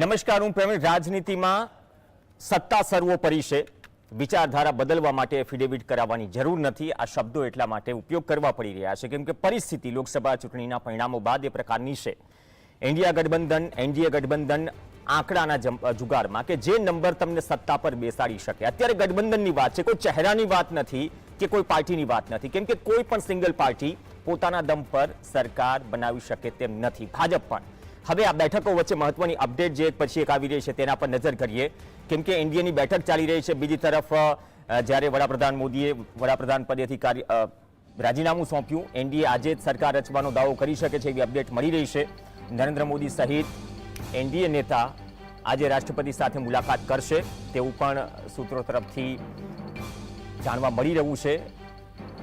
નમસ્કાર, હું પ્રવીણ. રાજનીતિમાં સત્તા સર્વોપરી છે. વિચારધારા બદલવા માટે એફિડેવિટ કરાવવાની જરૂર નથી. આ શબ્દો એટલા માટે ઉપયોગ કરવા પડી રહ્યા છે કેમ કે પરિસ્થિતિ લોકસભા ચૂંટણીના પરિણામો બાદ એ પ્રકારની છે. ઇન્ડિયા ગઠબંધન, એનડીએ ગઠબંધન આંકડાના જુગારમાં કે જે નંબર તમને સત્તા પર બેસાડી શકે. અત્યારે ગઠબંધનની વાત છે, કોઈ ચહેરાની વાત નથી કે કોઈ પાર્ટીની વાત નથી. કેમ કે કોઈ પણ સિંગલ પાર્ટી પોતાના દમ પર સરકાર બનાવી શકે તેમ નથી. ભાજપ પણ. હવે આ બેઠકો વચ્ચે મહત્વની અપડેટ જે પછી એક આવી રહી છે તેના પર નજર કરીએ. કેમ કે એનડીએની બેઠક ચાલી રહી છે. બીજી તરફ જ્યારે વડાપ્રધાન મોદીએ વડાપ્રધાન પદેથી કાર્ય રાજીનામું સોંપ્યું, એનડીએ આજે જ સરકાર રચવાનો દાવો કરી શકે છે એવી અપડેટ મળી રહી છે. નરેન્દ્ર મોદી સહિત એનડીએ નેતા આજે રાષ્ટ્રપતિ સાથે મુલાકાત કરશે. તેવું પણ સૂત્રો તરફથી જાણવા મળી રહ્યું છે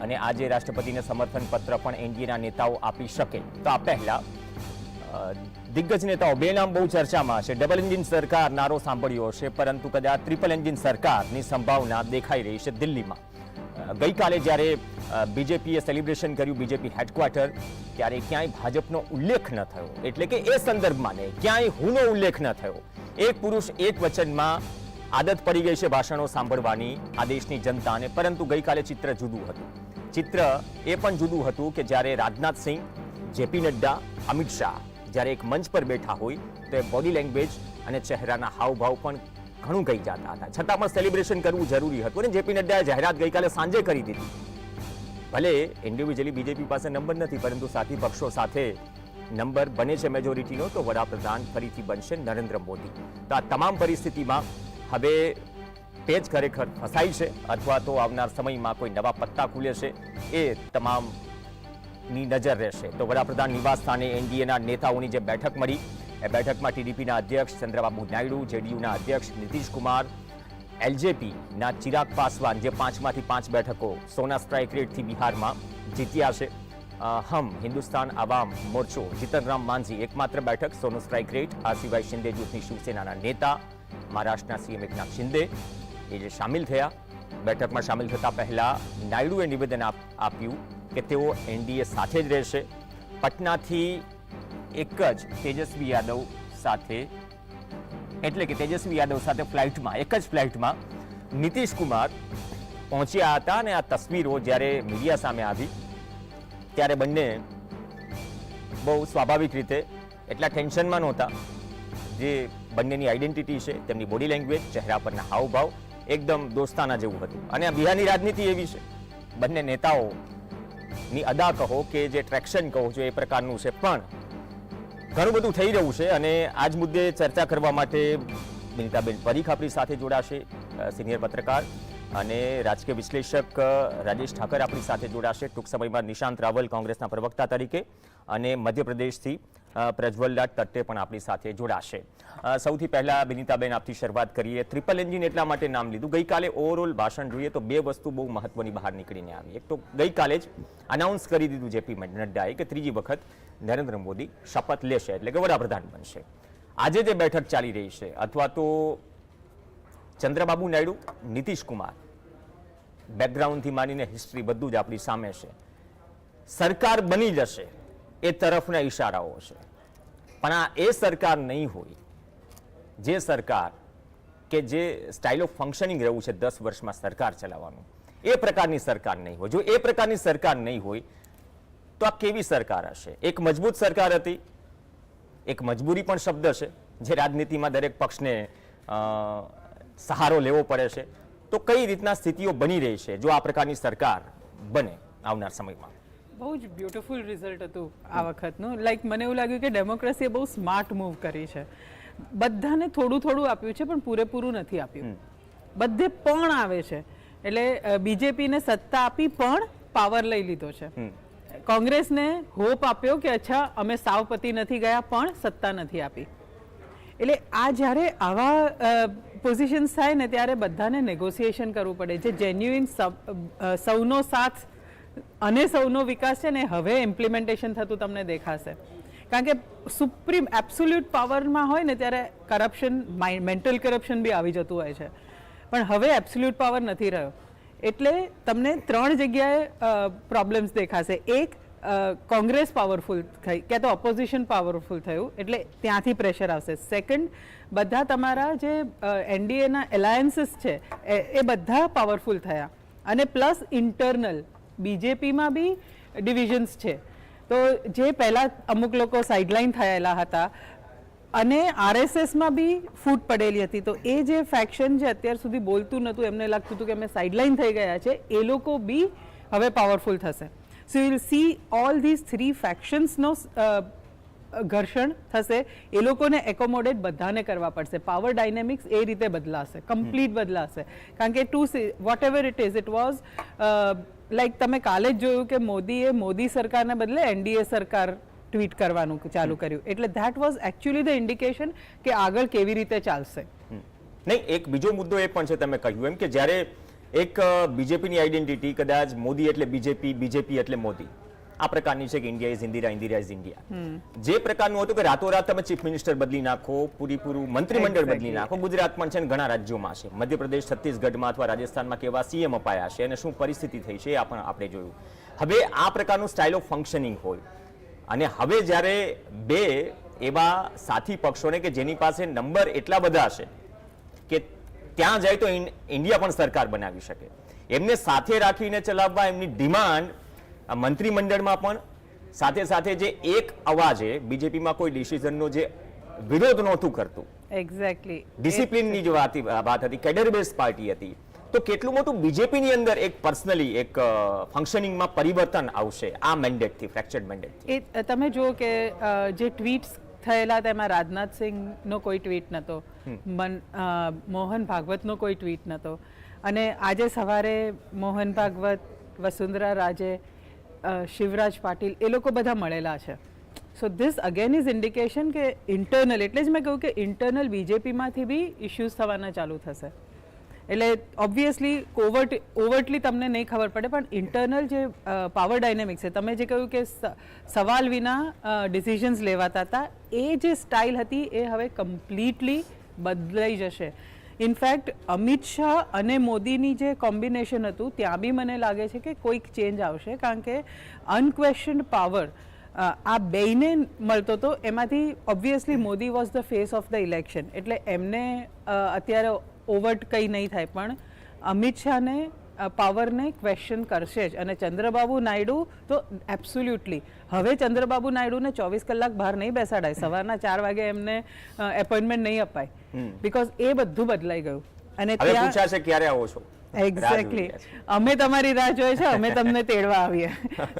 અને આજે રાષ્ટ્રપતિને સમર્થન પત્ર પણ એનડીએના નેતાઓ આપી શકે. તો આ પહેલા દિગ્ગજ નેતાઓ બે નામ બહુ ચર્ચામાં છે. ડબલ એન્જિન સરકાર નારો સાંભળ્યો છે, પરંતુ કદાચ ટ્રિપલ એન્જિન સરકારની સંભાવના દેખાઈ રહી છે દિલ્હીમાં. ગઈકાલે જ્યારે બીજેપીએ સેલિબ્રેશન કર્યું, બીજેપી હેડક્વાર્ટર, ત્યારે ક્યાંય ભાજપનો ઉલ્લેખ ન થયો. એટલે કે એ સંદર્ભમાં ને ક્યાંય હુનો ઉલ્લેખ ન થયો. એક પુરુષ, એક વચનમાં આદત પડી ગઈ છે ભાષણો સાંભળવાની આ દેશની જનતાને, પરંતુ ગઈકાલે ચિત્ર જુદું હતું. ચિત્ર એ પણ જુદું હતું કે જ્યારે રાજનાથ સિંહ જેપી નડ્ડા, અમિત શાહ જ્યારે એક મંચ પર બેઠા હોય, તો બોડી લેંગ્વેજ અને ચહેરાના હાવભાવ પણ ઘણું ગઈ જતા હતા. છતાં પણ સેલિબ્રેશન કરવું જરૂરી હતું અને જેપી નડ્ડાએ જાહેરાત ગઈકાલે સાંજે કરી દીધી. ભલે ઇન્ડિવિજ્યુઅલી બીજેપી પાસે નંબર નથી, પરંતુ સાથી પક્ષો સાથે નંબર બને છે મેજોરિટીનો તો વડાપ્રધાન ફરીથી બનશે નરેન્દ્ર મોદી. તો આ તમામ પરિસ્થિતિમાં હવે પેજ ખરેખર ફસાય છે, અથવા તો આવનાર સમયમાં કોઈ નવા પત્તા ખુલે છે, એ તમામ ની નજર રહેશે. તો વડાપ્રધાન નિવાસ સ્થાને એનડીએના નેતાઓની જે બેઠક મળી, એ બેઠકમાં ટીડીપીના અધ્યક્ષ ચંદ્રબાબુ નાયડુ, જેડીયુના અધ્યક્ષ નીતિશકુમાર, એલજેપીના ચિરાગ પાસવાન જે પાંચમાંથી પાંચ બેઠકો સોના સ્ટ્રાઇક રેટથી બિહારમાં જીત્યા છે. હમ, હિન્દુસ્તાન આવામ મોરચો, જીતનરામ માંઝી, એકમાત્ર બેઠક સોનો સ્ટ્રાઇક રેટ, આ સિવાય શિંદે જૂથની શિવસેનાના નેતા, મહારાષ્ટ્રના સીએમ એકનાથ શિંદે, એ જે સામેલ થયા, બેઠકમાં સામેલ થતા પહેલા નાયડુએ નિવેદન આપ્યું કે તેઓ એનડીએ સાથે જ રહેશે. પટનાથી એક જ તેજસ્વી યાદવ સાથે, એટલે કે તેજસ્વી યાદવ સાથે ફ્લાઇટમાં એક જ ફ્લાઇટમાં નીતિશ કુમાર પહોંચ્યા હતા અને આ તસવીરો જ્યારે મીડિયા સામે આવી, ત્યારે બંને બહુ સ્વાભાવિક રીતે એટલા ટેન્શનમાં નહોતા. જે બંનેની આઈડેન્ટિટી છે, તેમની બોડી લેંગ્વેજ ચહેરા પરના હાવભાવ, એકદમ દોસ્તાના જેવું હતું. અને આ બિહારની રાજનીતિ એવી છે. બંને નેતાઓની અદા કહો કે જે ટ્રેક્શન કહો છો એ પ્રકારનું છે. પણ ઘણું બધું થઈ રહ્યું છે અને આજ મુદ્દે ચર્ચા કરવા માટે બિનિતાબેન પરીખ આપણી સાથે જોડાશે સિનિયર પત્રકાર અને રાજકીય વિશ્લેષક રાજેશ ઠાકર આપણી સાથે જોડાશે ટૂંક સમયમાં નિશાંત રાવલ કોંગ્રેસના પ્રવક્તા તરીકે અને મધ્યપ્રદેશથી અ, પ્રજ્વલલાલ તટ્ટે પણ આપણી સાથે જોડાશે. સૌથી પહેલા બિનિતાબેન આપથી શરૂઆત કરીએ. ટ્રિપલ એન્જિન એટલા માટે નામ લીધું. ગઈકાલે ઓવરઓલ ભાષણ જોઈએ તો બે વસ્તુ બહુ મહત્વની બહાર નીકળીને આવી. એક તો ગઈકાલે જ અનાઉન્સ કરી દીધું જેપી નડ્ડાએ કે ત્રીજી વખત નરેન્દ્ર મોદી શપથ લેશે એટલે કે વડાપ્રધાન બનશે. આજે જે બેઠક ચાલી રહી છે અથવા તો ચંદ્રબાબુ નાયડુ નીતિશ કુમાર બેકગ્રાઉન્ડથી માંડીને હિસ્ટ્રી બધું જ આપણી સામે છે. સરકાર બની જશે એ તરફના ઇશારાઓ છે. પણ આ એ સરકાર નહીં હોય. જે સરકાર કે જે સ્ટાઇલ ઓફ ફંક્શનિંગ રહેવું છે દસ વર્ષમાં સરકાર ચલાવવાનું, એ પ્રકારની સરકાર નહીં હોય. જો એ પ્રકારની સરકાર નહીં હોય, તો આ કેવી સરકાર હશે? એક મજબૂત સરકાર હતી, એક મજબૂરી પણ શબ્દ છે, જે રાજનીતિમાં દરેક પક્ષને સહારો લેવો પડે છે. તો કઈ રીતના સ્થિતિઓ બની રહી છે જો આ પ્રકારની સરકાર બને આવનાર સમયમાં? બહુ જ બ્યુટિફુલ રિઝલ્ટ હતું આ વખતનું. લાઈક મને એવું લાગ્યું કે ડેમોક્રેસીએ બહુ સ્માર્ટ મૂવ કરી છે. બધાને થોડું થોડું આપ્યું છે પણ પૂરેપૂરું નથી આપ્યું. બધે પણ આવે છે. એટલે બીજેપીને સત્તા આપી પણ પાવર લઈ લીધો છે. કોંગ્રેસને હોપ આપ્યો કે અચ્છા અમે સાવપતિ નથી ગયા પણ સત્તા નથી આપી. એટલે આ જ્યારે આવા પોઝિશન્સ થાય ને ત્યારે બધાને નેગોસિએશન કરવું પડે. છે જેન્યુઇન સૌનો સાથ અને સૌનો વિકાસ છે ને હવે ઇમ્પ્લિમેન્ટેશન થતું તમને દેખાશે. કારણ કે સુપ્રીમ એબ્સોલ્યુટ પાવરમાં હોય ને ત્યારે કરપ્શન મેન્ટલ કરપ્શન બી આવી જતું હોય છે. પણ હવે એબ્સોલ્યુટ પાવર નથી રહ્યો. એટલે તમને ત્રણ જગ્યાએ પ્રોબ્લેમ્સ દેખાશે. એક કોંગ્રેસ પાવરફુલ થઈ ક્યાં તો ઓપોઝિશન પાવરફુલ થયું, એટલે ત્યાંથી પ્રેશર આવશે. સેકન્ડ બધા તમારા જે એનડીએના એલાયન્સીસ છે, એ બધા પાવરફુલ થયા. અને પ્લસ ઇન્ટરનલ બીજેપીમાં બી ડિવિઝન્સ છે. તો જે પહેલાં અમુક લોકો સાઇડલાઇન થયેલા હતા અને આરએસએસમાં બી ફૂટ પડેલી હતી. તો એ જે ફેક્શન જે અત્યાર સુધી બોલતું નહોતું એમને લાગતું હતું કે અમે સાઇડલાઇન થઈ ગયા છે, એ લોકો બી હવે પાવરફુલ થશે. So you will see all these three ફેક્શન્સનો ઘર્ષણ થશે એ લોકોને એકોમોડેટ બધાને કરવા પડશે. પાવર ડાયનેમિક્સ એ રીતે બદલાશે કમ્પ્લીટ બદલાશે. કારણ કે to whatever it is it was like તમે કાલે જ જોયું કે મોદીએ મોદી સરકારને બદલે એનડીએ સરકાર ટ્વીટ કરવાનું ચાલુ કર્યું. એટલે that was actually the indication કે આગળ કેવી રીતે ચાલશે. નહીં એક બીજો મુદ્દો એ પણ છે તમે કહ્યું એમ કે જ્યારે એક બીજેપીની આઈડેન્ટિટી કદાચ મોદી એટલે બીજેપી બીજેપી એટલે મોદી. આ પ્રકારની છે કે India is Indira Indira is India જે પ્રકારનું હતું કે રાતોરાત તમે ચીફ મિનિસ્ટર બદલી નાખો પૂરીપૂરું મંત્રીમંડળ બદલી નાખો ગુજરાત પણ છે ઘણા રાજ્યોમાં છે. મધ્યપ્રદેશ છત્તીસગઢમાં અથવા રાજસ્થાનમાં કેવા સીએમ અપાયા છે અને શું પરિસ્થિતિ થઈ છે આ પણ આપણે જોયું. હવે આ પ્રકારનું સ્ટાઇલ ઓફ ફંક્શનિંગ હોય. અને હવે જ્યારે બે એવા સાથી પક્ષોને કે જેની પાસે નંબર એટલા બધા છે કે ત્યાં જાય તો ઇન્ડિયા પણ સરકાર બનાવી શકે. એમને સાથે રાખીને ચલાવવા એમની ડિમાન્ડ આ મંત્રીમંડળમાં પણ સાથે સાથે જે એક અવાજે બીજેપીમાં કોઈ ડિસિઝનનો જે વિરોધ નહોતું કરતું. એક્ઝેક્ટલી ડિસિપ્લિનની જે વાત વાત હતી કેડર બેઝ પાર્ટી હતી. તો કેટલું મોટું બીજેપીની અંદર એક પર્સનલી એક ફંક્શનિંગમાં પરિવર્તન આવશે આ મેન્ડેટથી ફ્રેક્ચર્ડ મેન્ડેટથી એ તમે જુઓ કે જે ટ્વીટ્સ થયેલા તેમાં રાજનાથ સિંહનો કોઈ ટ્વીટ નહોતો મન મોહન ભાગવતનો કોઈ ટ્વીટ નહોતો અને આજે સવારે મોહન ભાગવત વસુંધરા રાજે શિવરાજ પાટીલ, એ લોકો બધા મળેલા છે. So this again is indication કે ઇન્ટરનલ એટલે જ મેં કહ્યું કે ઇન્ટરનલ બીજેપીમાંથી બી ઇશ્યુઝ થવાના ચાલુ થશે. એટલે ઓબ્વિયસલી કોવર્ટ ઓવર્ટલી તમને નહીં ખબર પડે, પણ ઇન્ટરનલ જે પાવર ડાયનેમિક્સ છે, તમે જે કહ્યું કે સવાલ વિના ડિસિઝન્સ લેવાતા હતા, એ જે સ્ટાઇલ હતી, એ હવે કમ્પ્લીટલી બદલાઈ જશે. ઇનફેક્ટ અમિત શાહ અને મોદીની જે કોમ્બિનેશન હતું, ત્યાં બી મને લાગે છે કે કોઈક ચેન્જ આવશે, કારણ કે અનક્વેશ્ચન્ડ પાવર આ બેયને મળતો હતો એમાંથી obviously Modi was the face of the election એટલે એમને અત્યારે ઓવર્ટ કંઈ નહીં થાય, પણ અમિત શાહને પાવરને ક્વેશ્ચન કરશે જ. અને ચંદ્રબાબુ નાયડુ તો એબ્સોલ્યુટલી હવે ચંદ્રબાબુ નાયડુને ચોવીસ કલાક બહાર નહીં બેસાડાય. સવારના ચાર વાગે એમને એપોઇન્ટમેન્ટ નહીં અપાય. બિકોઝ એ બધું બદલાઈ ગયું. અને ત્યાં પૂછાશે ક્યારે આવો છો? એક્ઝેક્ટલી અમે તમારી રાહ જોઈએ છે અમે તમને તેડવા આવીએ.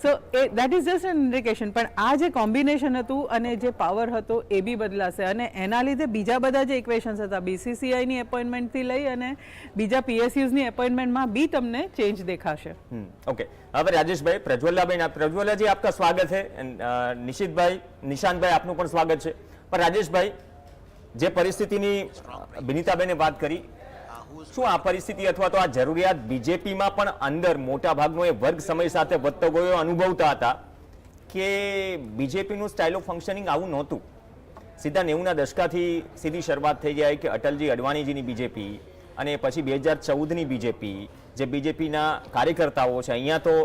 So a that is just an indication પણ આ જે કોમ્બિનેશન હતું અને જે પાવર હતો એ બી બદલાશે. અને એના લીધે બીજા બધા જે ઇક્વેશન્સ હતા બીસીસીઆઈની એપોઇન્ટમેન્ટથી લઈ અને બીજા પીએસયુઝની એપોઇન્ટમેન્ટમાં બી તમને ચેન્જ દેખાશે. ઓકે હવે રાજેશભાઈ પ્રજ્વલાબેન પ્રજ્વલાજી આપકા સ્વાગત છે નિશિતભાઈ નિશાંતભાઈ આપનું પણ સ્વાગત છે. પણ રાજેશભાઈ જે પરિસ્થિતિની બિનિતાબેને વાત કરી શું આ પરિસ્થિતિ અથવા તો આ જરૂરિયાત બીજેપીમાં પણ અંદર મોટા ભાગનો એ વર્ગ સમય સાથે વધતો ગયો અનુભવતા હતા કે બીજેપીનું સ્ટાઇલ ઓફ ફંક્શનિંગ આવું નહોતું. સીધા નેવુંના દશકાથી સીધી શરૂઆત થઈ જાય કે અટલજી અડવાણીજીની બીજેપી અને પછી બે હજાર ચૌદની બીજેપી જે બીજેપીના કાર્યકર્તાઓ છે, અહીંયા તો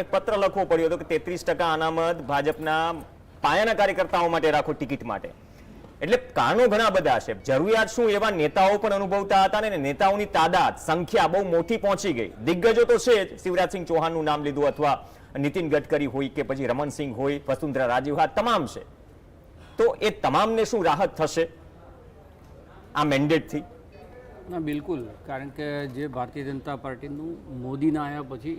એક પત્ર લખવો પડ્યો હતો કે તેત્રીસ ટકા અનામત ભાજપના પાયાના કાર્યકર્તાઓ માટે રાખો ટિકિટ માટે. એટલે કારણો ઘણા બધા છે. જરૂરિયાત શું એવા નેતાઓ પણ અનુભવતા હતા ને નેતાઓની તાદાદ, સંખ્યા બહુ મોટી પહોંચી ગઈ. દિગ્ગજો તો છે જ. શિવરાજસિંહ ચૌહાણનું નામ લીધું અથવા નીતિન ગડકરી હોય કે પછી રમણસિંહ હોય, વસુંધરા રાજીવ હા તમામ છે. તો એ તમામને શું રાહત થશે? આ મેન્ડેટથી ના, બિલકુલ. કારણ કે જે ભારતીય જનતા પાર્ટીનું મોદીના આવ્યા પછી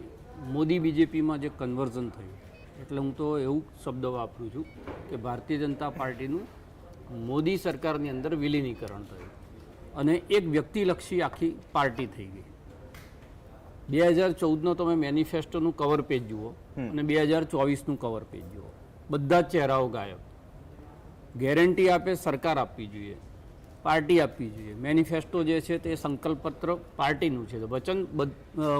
મોદી બીજેપીમાં જે કન્વર્ઝન થયું. એટલે હું તો એવું શબ્દ વાપરું છું કે ભારતીય જનતા પાર્ટીનું મોદી સરકારની અંદર વિલીનીકરણ થયું. અને એક વ્યક્તિલક્ષી આખી પાર્ટી થઈ ગઈ. બે હજાર ચૌદનો તમે મેનિફેસ્ટોનું કવર પેજ જુઓ અને બે હજાર ચોવીસનું કવર પેજ જુઓ. બધા જ ચહેરાઓ ગાયબ. ગેરંટી આપે સરકાર આપવી જોઈએ. પાર્ટી આપવી જોઈએ. મેનિફેસ્ટો જે છે તે સંકલ્પપત્ર પાર્ટીનું છે. તો વચન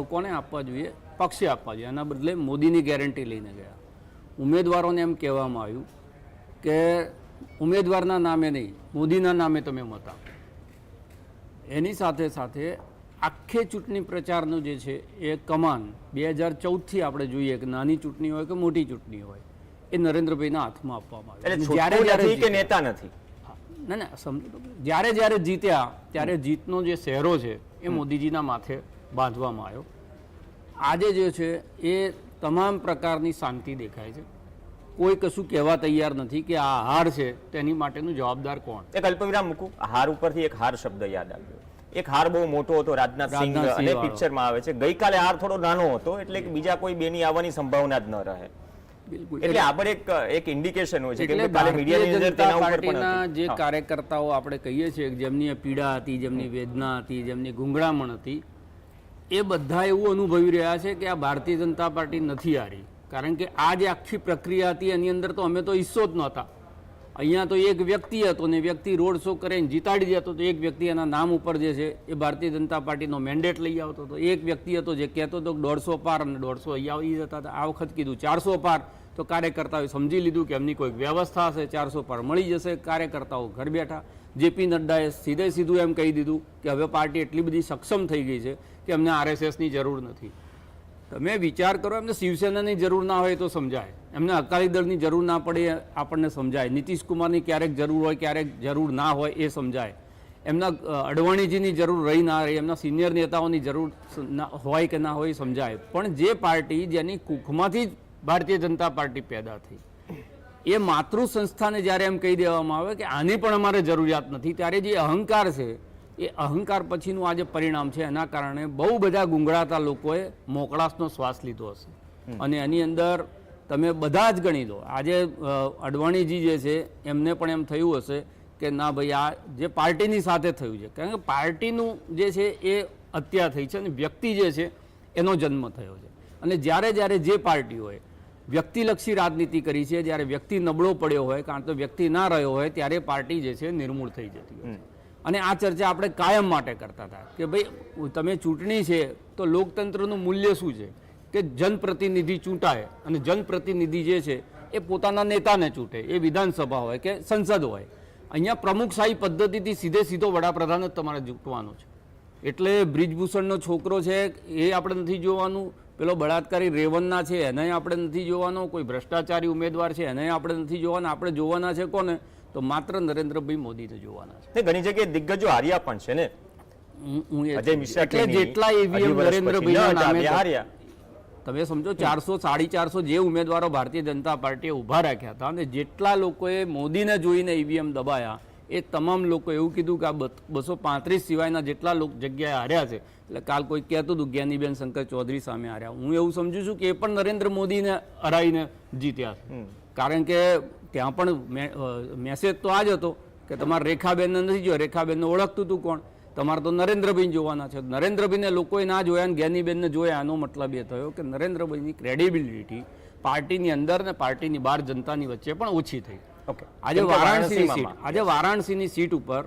કોને આપવા જોઈએ? પક્ષે આપવા જોઈએ. એના બદલે મોદીની ગેરંટી લઈને ગયા. ઉમેદવારોને એમ કહેવામાં આવ્યું કે ઉમેદવારના નામે નહીં મોદીના નામે તમે મત આપો. એની સાથે સાથે આખે ચૂંટણી પ્રચારનું જે છે એ કમાન બે હજાર ચૌદથી આપણે જોઈએ કે નાની ચૂંટણી હોય કે મોટી ચૂંટણી હોય એ નરેન્દ્રભાઈના હાથમાં આપવામાં આવે જ્યારે જ્યારે કે નેતા નથી? ના ના સમજો જ્યારે જ્યારે જીત્યા ત્યારે જીતનો જે શહેરો છે એ મોદીજીના માથે બાંધવામાં આવ્યો. આજે જે છે એ તમામ પ્રકારની શાંતિ દેખાય છે. કોઈ કશું કહેવા તૈયાર નથી કે આ હાર છે તેની માટેનું જવાબદાર કોણ? એક અલ્પવિરામ મૂકું. હાર ઉપરથી એક હાર શબ્દ યાદ આવ્યો. એક હાર બહુ મોટો હતો રાજનાથ સિંહ અને પિક્ચરમાં આવે છે. ગઈકાલે હાર થોડો નાનો હતો એટલે બીજા કોઈ બેની આવવાની સંભાવના જ ન રહે. એટલે આપણે એક એક ઇન્ડિકેશન હોય છે કે કાલે મીડિયાની અંદર તેના ઉપર પણ જે કાર્યકર્તાઓ આપણે કહીએ છીએ જેમની પીડા હતી જેમની વેદના હતી જેમની ગુંગળામણ હતી એ બધા એવું અનુભવી રહ્યા છે કે આ ભારતીય જનતા પાર્ટી નથી હારી. કારણ કે આ જે આખી પ્રક્રિયા હતી, એની અંદર તો અમે તો હિસ્સો જ નહોતા. અહીંયા તો એક વ્યક્તિ હતો ને વ્યક્તિ રોડ શો કરીને જીતાડી જતો તો એક વ્યક્તિ એના નામ ઉપર જે છે, એ ભારતીય જનતા પાર્ટીનો મેન્ડેટ લઈ આવતો હતો. એક વ્યક્તિ હતો જે કહેતો હતો દોઢસો પાર અને દોઢસો અહીંયા આવી જતા હતા. આ વખત કીધું ચારસો પાર. તો કાર્યકર્તાઓએ સમજી લીધું કે એમની કોઈક વ્યવસ્થા હશે, ચારસો પાર મળી જશે. કાર્યકર્તાઓ ઘર બેઠા. જેપી નડ્ડાએ સીધે સીધું એમ કહી દીધું કે હવે પાર્ટી એટલી બધી સક્ષમ થઈ ગઈ છે કે અમને આરએસએસની જરૂર નથી. તમે વિચાર કરો, એમને શિવસેનાની જરૂર ના હોય તો સમજાય. એમને અકાલી દળની જરૂર ના પડે, આપણને સમજાય. નીતિશ કુમારની ક્યારેક જરૂર હોય, ક્યારેક જરૂર ના હોય એ સમજાય. એમના અડવાણીજીની જરૂર રહી ના રહી, એમના સિનિયર નેતાઓની જરૂર હોય કે ના હોય સમજાય. પણ જે પાર્ટી, જેની કુખમાંથી જ ભારતીય જનતા પાર્ટી પેદા થઈ, એ માતૃ સંસ્થાને જ્યારે એમ કહી દેવામાં આવે કે આની પણ અમારે જરૂરિયાત નથી, ત્યારે જે અહંકાર છે એ અહંકાર પછીનું આ જે પરિણામ છે એના કારણે બહુ બધા ગુંગળાતા લોકોએ મોકળાશનો શ્વાસ લીધો હશે. અને એની અંદર તમે બધા જ ગણી દો. આજે અડવાણીજી જે છે એમને પણ એમ થયું હશે કે ના ભાઈ આ જે પાર્ટીની સાથે થયું છે કારણ કે પાર્ટીનું જે છે એ હત્યા થઈ છે અને વ્યક્તિ જે છે એનો જન્મ થયો છે. અને જ્યારે જ્યારે જે પાર્ટી હોય વ્યક્તિલક્ષી રાજનીતિ કરી છે જ્યારે વ્યક્તિ નબળો પડ્યો હોય કારણ તો વ્યક્તિ ના રહ્યો હોય ત્યારે પાર્ટી જે છે નિર્મૂળ થઈ જતી હોય છે. અને આ ચર્ચા આપણે કાયમ માટે કરતા હતા કે ભાઈ તમે ચૂંટણી છે તો લોકતંત્રનું મૂલ્ય શું છે? કે જનપ્રતિનિધિ ચૂંટાય અને જનપ્રતિનિધિ જે છે એ પોતાના નેતાને ચૂંટે, એ વિધાનસભા હોય કે સંસદ હોય. અહીંયા પ્રમુખશાહી પદ્ધતિથી સીધે સીધો વડાપ્રધાન જ તમારે ચૂંટવાનો છે. એટલે બ્રિજભૂષણનો છોકરો છે, એ આપણે નથી જોવાનું. પેલો બળાત્કારી રેવન્ના છે, એને આપણે નથી જોવાનો. કોઈ ભ્રષ્ટાચારી ઉમેદવાર છે, એને આપણે નથી જોવાના. આપણે જોવાના છે કોને? તો માત્ર નરેન્દ્રભાઈ મોદીને જોવાના છે. ઘણી જગ્યાએ દિગ્ગજો હાર્યા પણ છે ને? હું- એટલે જેટલા ઈવીએમ વર્ષ પછી નરેન્દ્રભાઈના ન નામે હાર્યા. તમે સમજો ચારસો સાડી ચારસો જે ઉમેદવારો ભારતીય જનતા પાર્ટીએ ઊભા રાખ્યા હતા અને જેટલા લોકોએ મોદીને જોઈને ઈવીએમ દબાયા એ તમામ લોકો એવું કીધું કે આ બસો પાંત્રીસ સિવાયના જેટલા લોક જગ્યાએ હાર્યા છે એટલે કાલ કોઈ કહેતું હતું જ્ઞાનીબેન શંકર ચૌધરી સામે હાર્યા. હું એવું સમજુ છું કે એ પણ નરેન્દ્ર મોદીને હરાઈને જીત્યા કારણ કે ત્યાં પણ મેસેજ તો આ જ હતો કે તમારે રેખાબેનને નથી જોયા. રેખાબેનને ઓળખતું હતું કોણ? તમારે તો નરેન્દ્રભાઈ જોવાના છે. નરેન્દ્રભાઈને લોકોએ ના જોયા અને જ્ઞાનીબેનને જોયા. આનો મતલબ એ થયો કે નરેન્દ્રભાઈની ક્રેડિબિલિટી પાર્ટીની અંદર ને પાર્ટીની બહાર જનતાની વચ્ચે પણ ઓછી થઈ. ઓકે આજે વારાણસીની સીટ આજે વારાણસીની સીટ ઉપર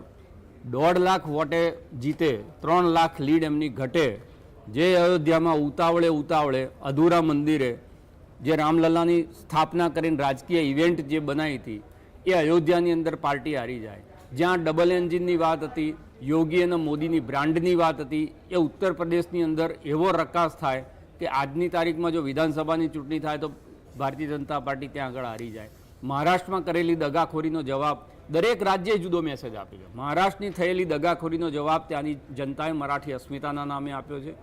દોઢ લાખ વોટે જીતે ત્રણ લાખ લીડ એમની ઘટે જે અયોધ્યામાં ઉતાવળે ઉતાવળે અધૂરા મંદિરે જે રામલલ્લાની સ્થાપના કરીને રાજકીય ઇવેન્ટ જે બનાવી હતી, એ અયોધ્યાની અંદર પાર્ટી હારી જાય. જ્યાં ડબલ એન્જિનની વાત હતી, યોગી અને મોદીની બ્રાન્ડની વાત હતી, એ ઉત્તર પ્રદેશની અંદર એવો રકાસ થાય કે આજની તારીખમાં જો વિધાનસભાની ચૂંટણી થાય તો ભારતીય જનતા પાર્ટી ત્યાં આગળ હારી જાય. મહારાષ્ટ્રમાં કરેલી દગાખોરીનો જવાબ દરેક રાજ્યે જુદો મેસેજ આપ્યો છે. મહારાષ્ટ્રની થયેલી દગાખોરીનો જવાબ ત્યાંની જનતાએ મરાઠી અસ્મિતાના નામે આપ્યો છે.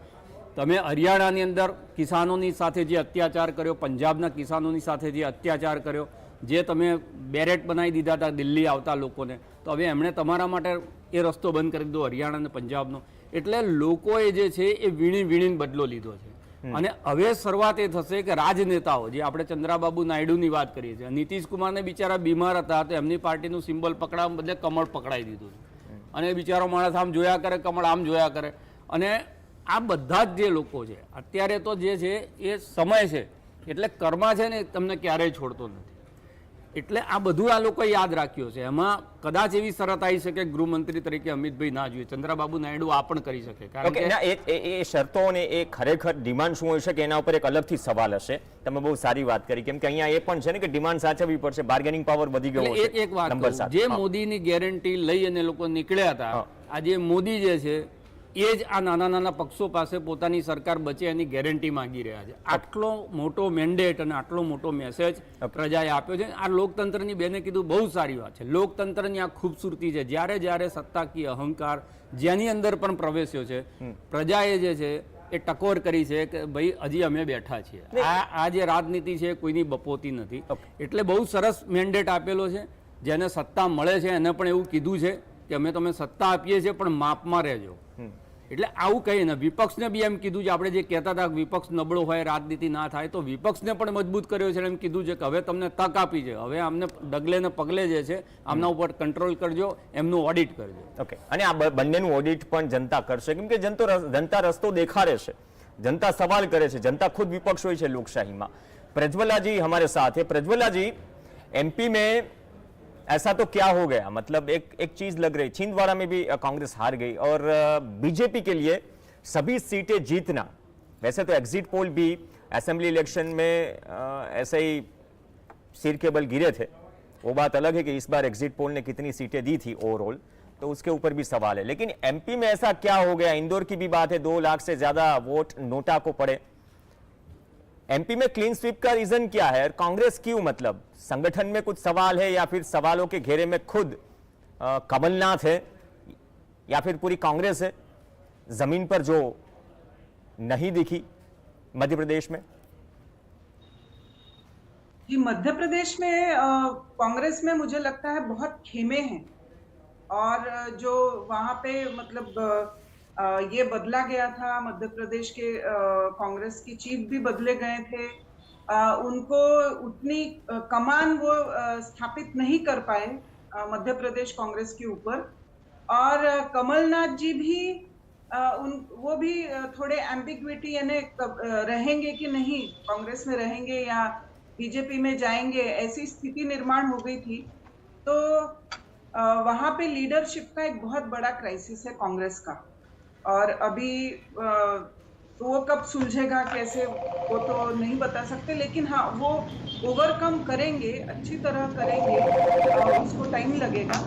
તમે હરિયાણાની અંદર કિસાનોની સાથે જે અત્યાચાર કર્યો પંજાબના કિસાનોની સાથે જે અત્યાચાર કર્યો જે તમે બેરેટ બનાવી દીધા હતા દિલ્હી આવતા લોકોને તો હવે એમણે તમારા માટે એ રસ્તો બંધ કરી દીધો હરિયાણા અને પંજાબનો. એટલે લોકોએ જે છે એ વીણી વીણીને બદલો લીધો છે. અને હવે શરૂઆત એ થશે કે રાજનેતાઓ જે આપણે ચંદ્રાબાબુ નાયડુની વાત કરીએ છીએ નીતિશ કુમારને બિચારા બીમાર હતા તો એમની પાર્ટીનું સિમ્બલ પકડાવવા બદલે કમળ પકડાઈ દીધું છે. અને બિચારો માણસ આમ જોયા કરે કમળ આમ જોયા કરે. અને આ બધા જ જે લોકો છે અત્યારે તો જે છે એ સમય છે એટલે કર્મા છે ને તમને ક્યારેય છોડતો નથી. એટલે આ બધું આ લોકોએ યાદ રાખ્યું છે. એમાં કદાચ એવી શરત આવી શકે ગૃહમંત્રી તરીકે અમિતભાઈ ના જોઈએ. ચંદ્રબાબુ નાયડુ આ પણ કરી શકે. કારણ કે એ શરતો અને એ ખરેખર ડિમાન્ડ શું હોઈ શકે એના ઉપર એક અલગથી સવાલ હશે. તમે બહુ સારી વાત કરી. કેમ કે અહીંયા એ પણ છે ને કે ડિમાન્ડ સાચવવી પડશે. બાર્ગેનિંગ પાવર વધી ગયો એક એક વાત જે મોદીની ગેરંટી લઈ અને લોકો નીકળ્યા હતા આજે મોદી જે છે એ જ આ નાના નાના પક્ષો પાસે પોતાની સરકાર બચે એની ગેરંટી માંગી રહ્યા છે. આટલો મોટો મેન્ડેટ અને આટલો મોટો મેસેજ પ્રજાએ આપ્યો છે. આ લોકતંત્રની બેને કીધું બહુ સારી વાત છે. લોકતંત્રની આ ખૂબસૂરતી છે. જ્યારે જ્યારે સત્તાકીય અહંકાર જેની અંદર પણ પ્રવેશ્યો છે પ્રજાએ જે છે એ ટકોર કરી છે કે ભાઈ હજી અમે બેઠા છીએ. આ આ જે રાજનીતિ છે કોઈની બપોતી નથી. એટલે બહુ સરસ મેન્ડેટ આપેલો છે. જેને સત્તા મળે છે એને પણ એવું કીધું છે કે અમે તમે સત્તા આપીએ છીએ પણ માપમાં રહેજો. એટલે આવું કહીએ ને વિપક્ષને બી એમ કીધું છે, આપણે જે કહેતા હતા વિપક્ષ નબળો હોય, રાજનીતિ ના થાય, તો વિપક્ષને પણ મજબૂત કર્યો છે એમ કીધું છે કે હવે તમને તક આપી છે. હવે આમને ડગલે ને પગલે જે છે, આમના ઉપર કંટ્રોલ કરજો, એમનું ઓડિટ કરજો. ઓકે અને આ બંનેનું ઓડિટ પણ જનતા કરશે. કેમ કે જનતો જનતા રસ્તો દેખાડે છે. જનતા સવાલ કરે છે. જનતા ખુદ વિપક્ષ હોય છે લોકશાહીમાં. પ્રજ્વલાજી અમારે સાથે. પ્રજ્વલાજી એમપી મેં ऐसा तो क्या हो गया? मतलब एक एक चीज़ लग रही। छिंदवाड़ा में भी कांग्रेस हार गई और बीजेपी के लिए सभी सीटें जीतना। वैसे तो एग्जिट पोल भी असेंबली इलेक्शन में ऐसे ही सिर के बल गिरे थे। वो बात अलग है कि इस बार एग्जिट पोल ने कितनी सीटें दी थी ओवरऑल तो उसके ऊपर भी सवाल है। लेकिन एमपी में ऐसा क्या हो गया? इंदौर की भी बात है, दो लाख से ज़्यादा वोट नोटा को पड़े। एमपी में क्लीन स्वीप का रीजन क्या है? कांग्रेस क्यों मतलब? संगठन में कुछ सवाल है या फिर सवालों के घेरे में खुद कमलनाथ है या फिर पूरी कांग्रेस है? ज़मीन पर जो नहीं दिखी मध्य प्रदेश में। जी, मध्य प्रदेश में कांग्रेस में मुझे लगता है बहुत खेमे हैं। और जो वहाँ पे मतलब ये बदला गया था। मध्य प्रदेश के कांग्रेस की चीफ भी बदले गए थे। उनको उतनी कमान वो स्थापित नहीं कर पाए मध्य प्रदेश कांग्रेस के ऊपर। और कमलनाथ जी भी उन, वो भी थोड़े एम्बिग्विटी यानी रहेंगे कि नहीं, कांग्रेस में रहेंगे या बीजेपी में जाएँगे, ऐसी स्थिति निर्माण हो गई थी। तो वहाँ पे लीडरशिप का एक बहुत बड़ा क्राइसिस है कांग्रेस का। और अभी वो कब सुलझेगा कैसे वो तो नहीं बता सकते लेकिन हाँ वो ओवरकम करेंगे अच्छी तरह करेंगे अ, उसको टाइम लगेगा।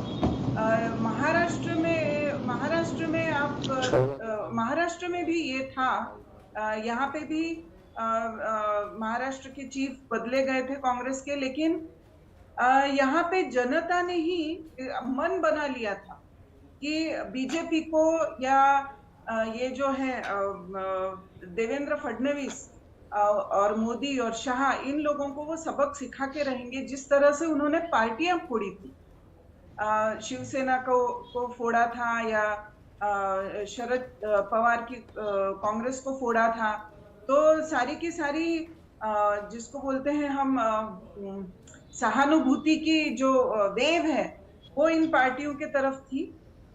महाराष्ट्र में महाराष्ट्र में आप अ, अ, महाराष्ट्र में भी ये था यहाँ पे भी महाराष्ट्र के चीफ बदले गए थे कांग्रेस के लेकिन यहाँ पे जनता ने ही मन बना लिया था कि बीजेपी को या ये जो है देवेंद्र फडणवीस और मोदी और शाह, इन लोगों को वो सबक सिखा के रहेंगे जिस तरह से उन्होंने पार्टियाँ फोड़ी थी। शिवसेना को को फोड़ा था या शरद पवार की कांग्रेस को फोड़ा था। तो सारी की सारी जिसको बोलते हैं हम सहानुभूति की जो वेव है, वो इन पार्टियों के तरफ़ थी।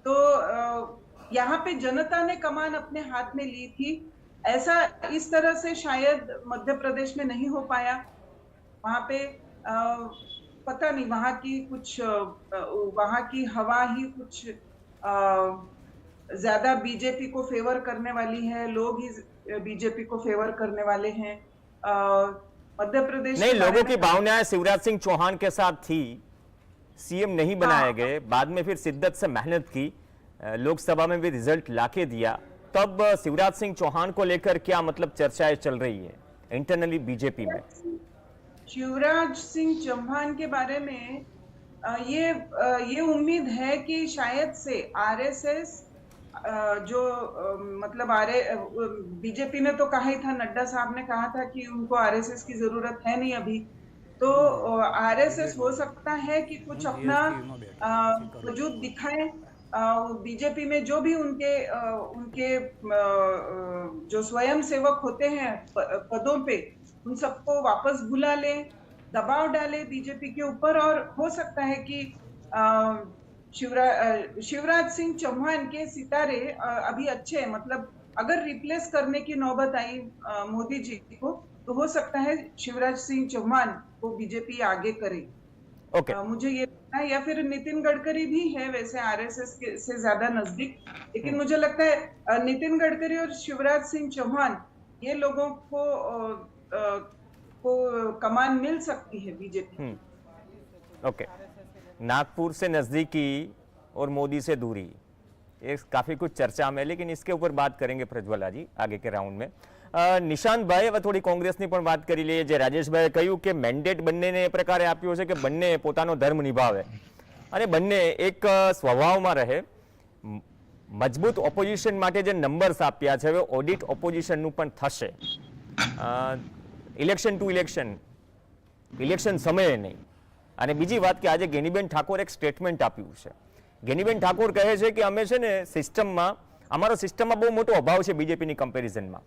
तो यहाँ पे जनता ने कमान अपने हाथ में ली थी। ऐसा इस तरह से शायद मध्य प्रदेश में नहीं हो पाया। वहाँ पे अ, पता नहीं वहाँ की कुछ वहाँ की हवा ही कुछ ज़्यादा बीजेपी को फेवर करने वाली है। लोग ही बीजेपी को फेवर करने वाले हैं। मध्य प्रदेश नहीं लोगों की भावनाएँ शिवराज सिंह चौहान के साथ थी। सीएम नहीं बनाए हाँ। गए। बाद में फिर शिद्दत से मेहनत की। लोकसभा में भी रिज़ल्ट लाके दिया। तब शिवराज सिंह चौहान को लेकर क्या मतलब चर्चाएँ चल रही है इंटरनली बीजेपी में? शिवराज सिंह चौहान के बारे में ये ये उम्मीद है कि शायद से आरएसएस जो मतलब आर बीजेपी ने तो कहा ही था नड्डा साहब ने कहा था कि उनको आरएसएस की ज़रूरत है नहीं अभी। तो आरएसएस हो सकता है कि कुछ अपना वजूद दिखाए। बीजेपी में जो भी उनके उनके जो स्वयं सेवक होते हैं पदों पे उन सबको वापस बुला ले दबाव डाले बीजेपी के ऊपर और हो सकता है कि शिवराज शिवराज सिंह चौहान के सितारे अभी अच्छे हैं। मतलब अगर रिप्लेस करने की नौबत आई मोदी जी को तो हो सकता है शिवराज सिंह चौहान को बीजेपी आगे करे। ओके अ, मुझे ये है या फिर नितिन गडकरी भी है वैसे आरएसएस के से ज़्यादा नज़दीक लेकिन मुझे लगता है नितिन गडकरी और शिवराज सिंह चौहान ये लोगों को अ, अ, को कमान मिल सकती है बीजेपी ओके नागपुर से नजदीकी और मोदी से दूरी ये काफ़ी कुछ चर्चा में लेकिन इसके ऊपर बात करेंगे प्रज्वला जी आगे के राउंड में। નિશાંતભાઈ હવે થોડી કોંગ્રેસની પણ વાત કરી લઈએ. જે રાજેશભાઈએ કહ્યું કે મેન્ડેટ બંનેને એ પ્રકારે આપ્યો છે કે બંને પોતાનો ધર્મ નિભાવે. અને બંને એક સ્વભાવમાં રહે. મજબૂત ઓપોઝિશન માટે જે નંબર્સ આપ્યા છે, હવે ઓડિટ ઓપોઝિશનનું પણ થશે. ઇલેક્શન ટુ ઇલેક્શન ઇલેક્શન સમયે નહીં. અને બીજી વાત કે આજે ગેનીબેન ઠાકોર એક સ્ટેટમેન્ટ આપ્યું છે. ગેનીબેન ઠાકોર કહે છે કે અમે છે ને સિસ્ટમમાં અમારો સિસ્ટમમાં બહુ મોટો અભાવ છે બીજેપીની કમ્પેરિઝનમાં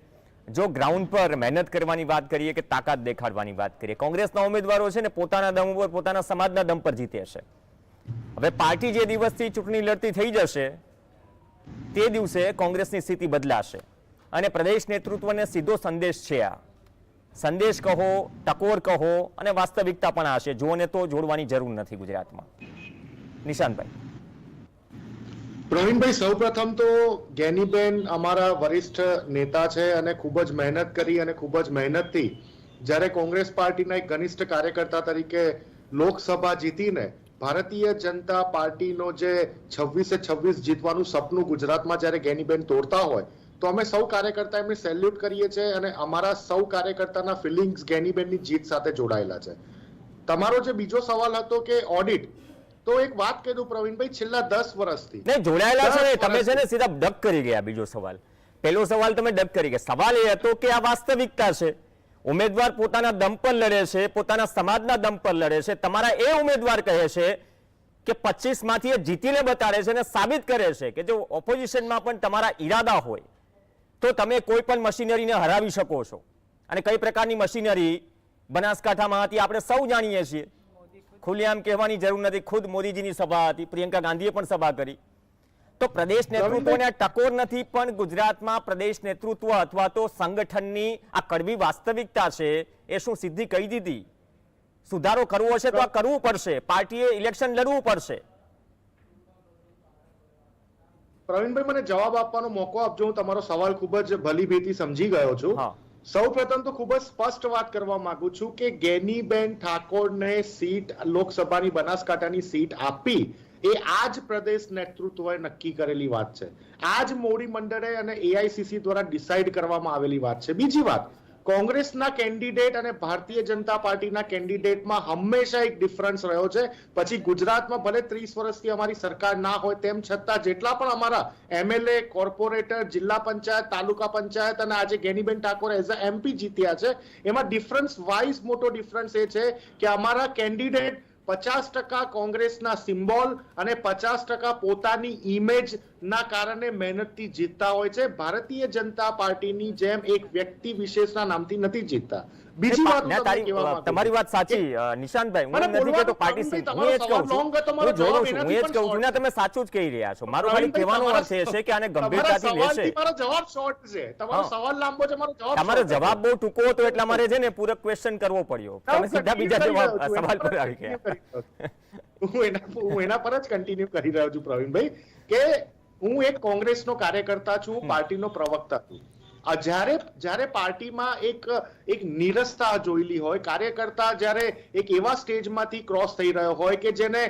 જો ગ્રાઉન્ડ પર મહેનત કરવાની વાત કરીએ કે તાકાત દેખાડવાની વાત કરીએ, કોંગ્રેસના ઉમેદવારો છે ને પોતાના દમ ઉપર, પોતાના સમાજના દમ પર જીતે છે. હવે પાર્ટી જે દિવસથી ચૂંટણી લડતી થઈ જશે, તે દિવસે કોંગ્રેસની સ્થિતિ બદલાશે. અને પ્રદેશ નેતૃત્વને સીધો સંદેશ છે આ. સંદેશ કહો, ટકોર કહો અને વાસ્તવિકતા પણ આ છે. જોને તો જોડવાની જરૂર નથી ગુજરાતમાં. નિશાંતભાઈ પ્રવીણભાઈ, સૌપ્રથમ તો ગેનીબેન અમારા વરિષ્ઠ નેતા છે અને ખૂબ જ મહેનત કરી અને ખૂબ જ મહેનતથી જ્યારે કોંગ્રેસ પાર્ટીના એક ઘનિષ્ઠ કાર્યકર્તા તરીકે લોકસભા જીતીને ભારતીય જનતા પાર્ટીનો જે છવ્વીસે છવ્વીસ જીતવાનું સપનું ગુજરાતમાં જ્યારે ગેનીબેન તોડતા હોય, તો અમે સૌ કાર્યકર્તા એમને સેલ્યુટ કરીએ છીએ અને અમારા સૌ કાર્યકર્તાના ફિલિંગ્સ ગેનીબેનની જીત સાથે જોડાયેલા છે. તમારો જે બીજો સવાલ હતો કે ઓડિટ તો એક વાત કહી દઉં પ્રવીણભાઈ છેલ્લા દસ વર્ષથી. નહીં જોડાયેલા છે ને તમે છે ને સીધા ડક કરી ગયા બીજો સવાલ. પહેલો સવાલ તમે ડક કરી ગયા. સવાલ એ હતો કે આ વાસ્તવિકતા છે. ઉમેદવાર પોતાના દમ પર લડે છે પોતાના સમાજના દમ પર લડે છે. તમારા એ ઉમેદવાર કહે છે કે પચીસમાંથી એ જીતીને બતાડે છે અને સાબિત કરે છે કે જો ઓપોઝિશનમાં પણ તમારા ઈરાદા હોય તો તમે કોઈ પણ મશીનરીને હરાવી શકો છો. અને કઈ પ્રકારની મશીનરી? બનાસકાંઠામાં હતી આપણે સૌ જાણીએ છીએ. ખુલ્લેઆમ કહેવાની જરૂર નથી. ખુદ મોદીજીની સભા હતી. પ્રિયંકા ગાંધીએ પણ સભા કરી. તો પ્રદેશ નેતૃત્વને ટકોર નથી પણ ગુજરાતમાં પ્રદેશ નેતૃત્વ અથવા તો સંગઠનની આ કડવી વાસ્તવિકતા છે એ શું સિદ્ધિ કહી દીધી? સુધારો કરવો હશે તો આ કરવું પડશે. પાર્ટીએ ઇલેક્શન લડવું પડશે. પ્રવીણભાઈ મને જવાબ આપવાનો મોકો આપજો. હું તમારો સવાલ ખૂબ જ ભલીભેતી સમજી ગયો છું. હા. સૌ પ્રથમ તો ખૂબ જ સ્પષ્ટ વાત કરવા માંગુ છું કે ગેનીબેન ઠાકોરને સીટ, લોકસભાની બનાસકાંઠાની સીટ આપી એ આજ પ્રદેશ નેતૃત્વએ નક્કી કરેલી વાત છે આજ મોડી મંડળે અને એઆઈસીસી દ્વારા ડિસાઇડ કરવામાં આવેલી વાત છે બીજી વાત કોંગ્રેસના કેન્ડિડેટ અને ભારતીય જનતા પાર્ટીના કેન્ડિડેટમાં હંમેશા એક ડિફરન્સ રહ્યો છે. પછી ગુજરાતમાં ભલે ત્રીસ વર્ષથી અમારી સરકાર ના હોય, તેમ છતાં જેટલા પણ અમારા એમએલએ, કોર્પોરેટર, જિલ્લા પંચાયત, તાલુકા પંચાયત અને આજે Geniben Thakor as a MP જીત્યા છે. એમાં ડિફરન્સ વાઇઝ મોટો ડિફરન્સ એ છે કે અમારા કેન્ડિડેટ પચાસ ટકા કોંગ્રેસના સિમ્બોલ અને પચાસ ટકા પોતાની ઇમેજ ના કારણે મહેનતથી જીતતા હોય છે. ભારતીય જનતા પાર્ટીની જેમ એક વ્યક્તિ વિશેષના નામથી નથી જીતતા. બીજી વાત. તમારી વાત સાચી નિશાંતભાઈ હું નથી કહેતો પાર્ટી સિંહ. હું એ જ કહું છું. હું જોઉં છું હું એ જ કહું છું. ને તમે સાચું જ કહી રહ્યા છો. મારો ખાલી કહેવાનો અર્થ એ છે કે આને ગંભીરતાથી લેશે. તમારો જવાબ શોર્ટ છે. તમારો સવાલ લાંબો છે મારો જવાબ તમારો જવાબ બહુ ટૂંકો હતો એટલે મારે છે ને પૂરક ક્વેશ્ચન કરવો પડ્યો. તમે સીધા બીજા જવાબ સવાલ પર આવી ગયા. હું એના હું એના પર જ કન્ટિન્યુ કરી રહ્યો છું પ્રવીણભાઈ કે હું એક કોંગ્રેસનો કાર્યકર્તા છું પાર્ટીનો પ્રવક્તા છું. જ્યારે જ્યારે પાર્ટીમાં એક એક નીરસતા જોયેલી હોય, કાર્યકર્તા જ્યારે એક એવા સ્ટેજમાંથી ક્રોસ થઈ રહ્યો હોય કે જેને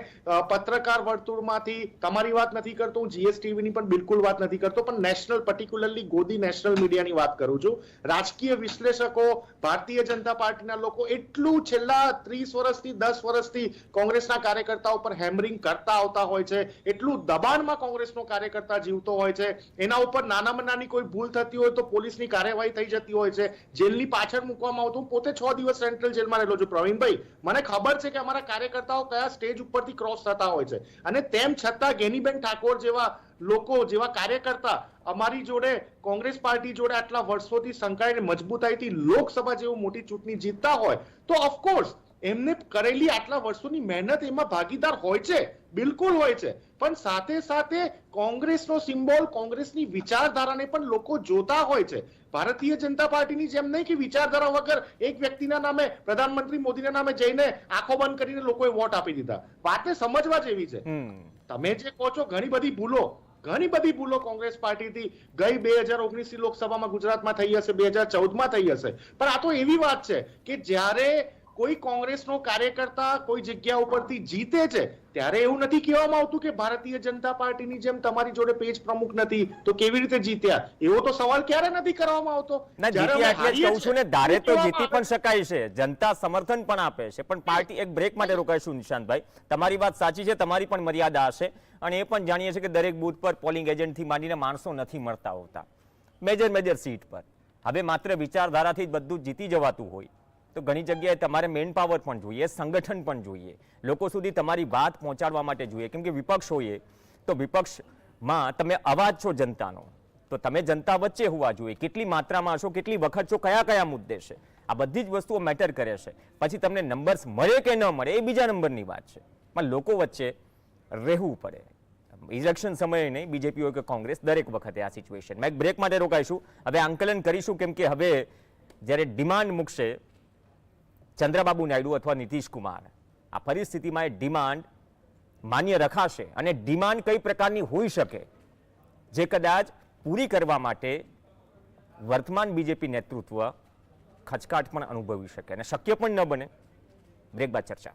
પત્રકાર વર્તુળમાંથી તમારી વાત નથી કરતો, હું જીએસટીવીની પણ બિલકુલ વાત નથી કરતો, પણ નેશનલ પર્ટિક્યુલરલી ગોદી નેશનલ મીડિયાની વાત કરું છું. રાજકીય વિશ્લેષકો, ભારતીય જનતા પાર્ટીના લોકો એટલું છેલ્લા ત્રીસ વર્ષથી, દસ વર્ષથી કોંગ્રેસના કાર્યકર્તાઓ પર હેમરિંગ કરતા આવતા હોય છે, એટલું દબાણમાં કોંગ્રેસનો કાર્યકર્તા જીવતો હોય છે, એના ઉપર નાનામાં નાની કોઈ ભૂલ થતી હોય તો પોલીસની કાર્યવાહી થઈ જતી હોય છે. જેલની પાછળ મૂકવામાં આવતું હું પોતે છ દિવસ સેન્ટ્રલ જેલમાં રહેલો છું. પ્રવીણભાઈ, મને ખબર છે કે અમારા કાર્યકર્તાઓ કયા સ્ટેજ ઉપરથી ક્રોસ થતા હોય છે. અને તેમ છતાં ગેનીબેન ઠાકોર જેવા લોકો, જેવા કાર્યકર્તા અમારી જોડે, કોંગ્રેસ પાર્ટી જોડે આટલા વર્ષોથી સંકળાઈને મજબૂતાઈથી લોકસભા જેવું મોટી ચૂંટણી જીતતા હોય, તો ઓફકોર્સ એમને કરેલી આટલા વર્ષોની મહેનત એમાં ભાગીદાર હોય છે બિલકુલ હોય છે. પણ સાથે સાથે કોંગ્રેસનો સિમ્બોલ કોંગ્રેસની વિચારધારાને પણ લોકો જોતા હોય છે. ભારતીય જનતા પાર્ટીની જેમ નહીં કે વિચારધારા વગર એક વ્યક્તિના નામે પ્રધાનમંત્રી મોદીના નામે જઈને આંખો બંધ કરીને લોકોએ વોટ આપી દીધા. વાતે સમજવા જેવી છે. તમે જે કહો છો ઘણી બધી ભૂલો ઘણી બધી ભૂલો કોંગ્રેસ પાર્ટીથી ગઈ બે હજાર ઓગણીસ લોકસભામાં ગુજરાતમાં થઈ હશે બે હજાર ચૌદમાં થઈ હશે. પણ આ તો એવી વાત છે કે જ્યારે કોઈ કોંગ્રેસનો કાર્યકર્તા કોઈ જગ્યા ઉપરથી જીતે છે ત્યારે એવું નથી કહેવામાં આવતું કે ભારતીય જનતા પાર્ટીની જેમ તમારી જોડે પેજ પ્રમુખ નથી તો કેવી રીતે જીત્યા? એવો તો સવાલ ક્યારે નથી કરવામાં આવતો? ના જીત્યા એટલે જ કહું છું ને ધારે તો જીતી પણ શકાય છે. જનતા સમર્થન પણ આપે છે. પણ પાર્ટી એક બ્રેક માટે રોકાઈશું નિશાંતભાઈ. તમારી વાત સાચી છે તમારી પણ મર્યાદા હશે. અને એ પણ જાણીએ છીએ કે દરેક બૂથ પર પોલિંગ એજન્ટથી માંડીને માણસો નથી મળતા હોતા. મેજર મેજર સીટ પર. હવે માત્ર વિચારધારાથી જ બધું જીતી જવાતું હોય. તો ઘણી જગ્યાએ તમારે મેન પાવર પણ જોઈએ, સંગઠન પણ જોઈએ. લોકો સુધી તમારી વાત પહોંચાડવા માટે જોઈએ. કેમ કે વિપક્ષ હોઈએ તો વિપક્ષમાં તમે અવાજ છો જનતાનો. તો તમે જનતા વચ્ચે હોવા જોઈએ. કેટલી માત્રામાં છો કેટલી વખત છો, કયા કયા મુદ્દે છે? આ બધી જ વસ્તુઓ મેટર કરે છે. પછી તમને નંબર્સ મળે કે ન મળે એ બીજા નંબરની વાત છે. પણ લોકો વચ્ચે રહેવું પડે. ઇલેક્શન સમયે નહીં બીજેપી હોય કે કોંગ્રેસ, દરેક વખતે આ સિચ્યુએશનમાં એક બ્રેક માટે રોકાઈશું. હવે આંકલન કરીશું કેમ કે હવે જ્યારે ડિમાન્ડ મૂકશે ચંદ્રબાબુ નાયડુ અથવા નીતિશ કુમાર. આ પરિસ્થિતિમાં એ ડિમાન્ડ માન્ય રખાશે અને ડિમાન્ડ કઈ પ્રકારની હોઈ શકે, જે કદાચ પૂરી કરવા માટે વર્તમાન બીજેપી નેતૃત્વ ખચકાટ પણ અનુભવી શકે અને શક્ય પણ ન બને. બ્રેક બાદ ચર્ચા.